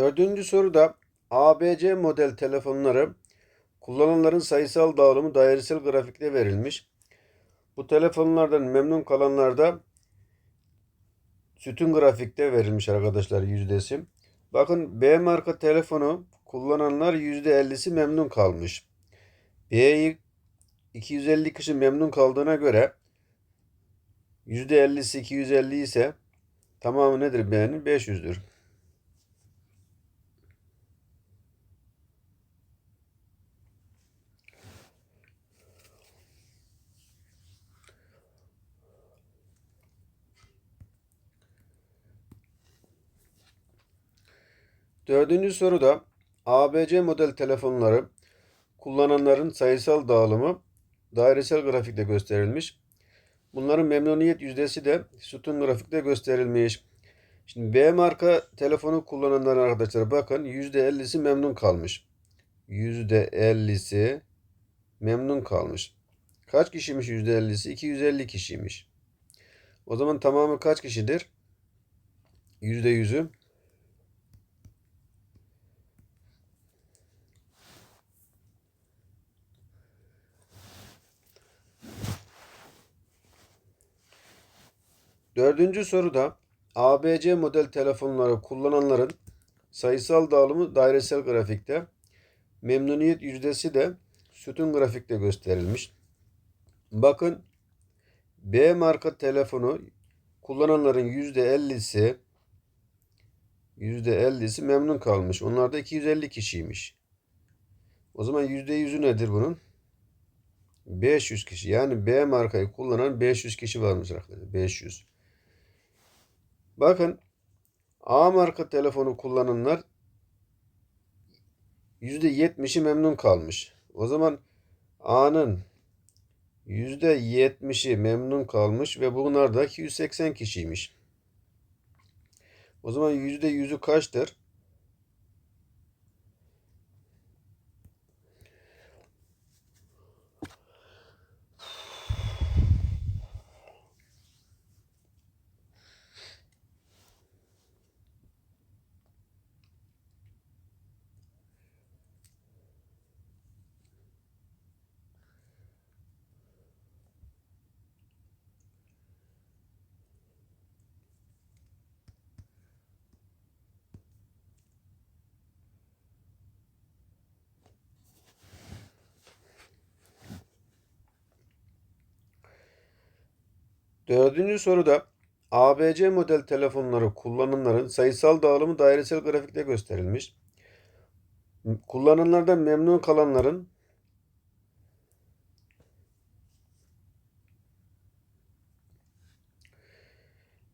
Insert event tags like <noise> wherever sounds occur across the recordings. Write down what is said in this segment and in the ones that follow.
Dördüncü soruda ABC model telefonları kullananların sayısal dağılımı dairesel grafikte verilmiş. Bu telefonlardan memnun kalanlar da sütun grafikte verilmiş arkadaşlar yüzdesi. Bakın B marka telefonu kullananlar %50'si memnun kalmış. B'yi 250 kişi memnun kaldığına göre %50'si 250 ise tamamı nedir B'nin? 500'dür. Dördüncü soruda ABC model telefonları kullananların sayısal dağılımı dairesel grafikte gösterilmiş. Bunların memnuniyet yüzdesi de sütun grafikte gösterilmiş. Şimdi B marka telefonu kullananların arkadaşlar bakın %50'si memnun kalmış. %50'si memnun kalmış. Kaç kişiymiş %50'si? 250 kişiymiş. O zaman tamamı kaç kişidir? %100'ü Dördüncü soruda ABC model telefonları kullananların sayısal dağılımı dairesel grafikte, memnuniyet yüzdesi de sütun grafikte gösterilmiş. Bakın B marka telefonu kullananların %50'si %50'si memnun kalmış. Onlar da 250 kişiymiş. O zaman %100'ü nedir bunun? 500 kişi. Yani B markayı kullanan 500 kişi varmış arkadaşlar. 500. Bakın A marka telefonu kullananlar %70'i memnun kalmış. O zaman A'nın %70'i memnun kalmış ve bunlar da 280 kişiymiş. O zaman %100'ü kaçtır? Dördüncü soruda ABC model telefonları kullananların sayısal dağılımı dairesel grafikte gösterilmiş. Kullananlardan memnun kalanların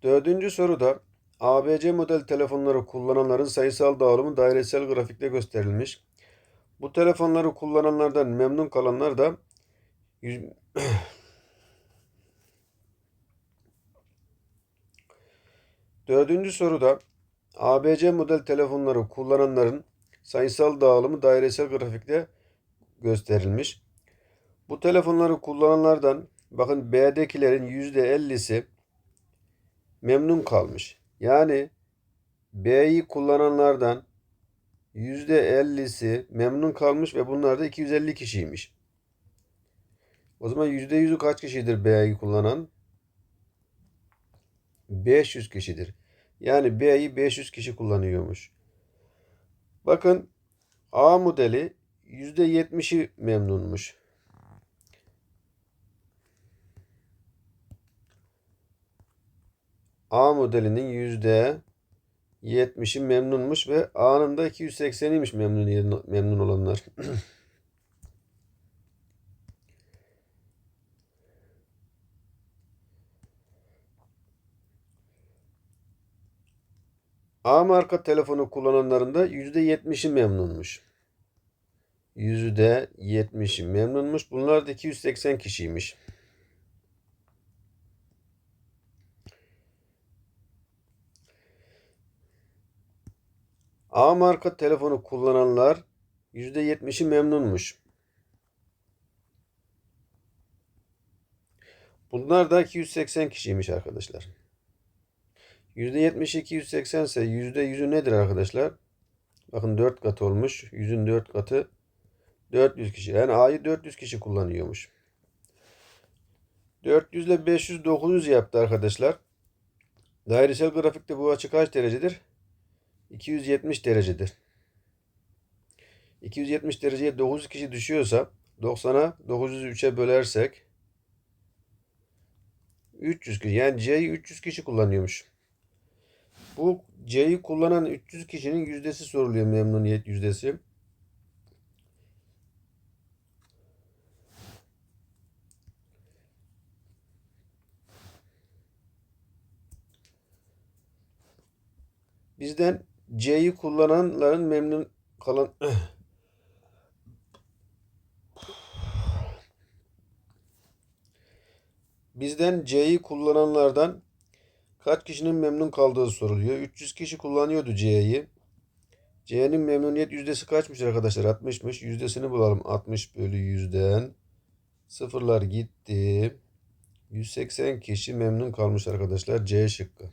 Dördüncü soruda ABC model telefonları kullananların sayısal dağılımı dairesel grafikte gösterilmiş. Bu telefonları kullananlardan memnun kalanlar da <clears throat> Dördüncü soruda ABC model telefonları kullananların sayısal dağılımı dairesel grafikte gösterilmiş. Bu telefonları kullananlardan bakın B'dekilerin %50'si memnun kalmış. Yani B'yi kullananlardan %50'si memnun kalmış ve bunlar da 250 kişiymiş. O zaman %100'ü kaç kişidir B'yi kullanan? 500 kişidir. Yani B'yi 500 kişi kullanıyormuş. Bakın A modeli %70'i memnunmuş. A modelinin %70'i memnunmuş ve A'nın da 280'iymiş memnun, memnun olanlar. <clears throat> A marka telefonu kullananların da %70'i memnunmuş. %70'i memnunmuş. Bunlar da 280 kişiymiş. A marka telefonu kullananlar %70'i memnunmuş. Bunlar da 280 kişiymiş arkadaşlar. %70 280 ise %100'ü nedir arkadaşlar? Bakın 4 kat olmuş. 100'ün 4 katı 400 kişi. Yani A'yı 400 kişi kullanıyormuş. 400 ile 500 900 yaptı arkadaşlar. Dairesel grafikte bu açı kaç derecedir? 270 derecedir. 270 dereceye 900 kişi düşüyorsa 90'a 900'ü 3'e bölersek 300 kişi. Yani C'yi 300 kişi kullanıyormuş. Bu C'yi kullanan 300 kişinin yüzdesi soruluyor memnuniyet yüzdesi. Bizden C'yi kullananların memnun kalan Bizden C'yi kullananlardan kaç kişinin memnun kaldığı soruluyor. 300 kişi kullanıyordu C'yi. C'nin memnuniyet yüzdesi kaçmış arkadaşlar? 60'mış. Yüzdesini bulalım. 60 bölü 100'den. Sıfırlar gitti. 180 kişi memnun kalmış arkadaşlar. C şıkkı.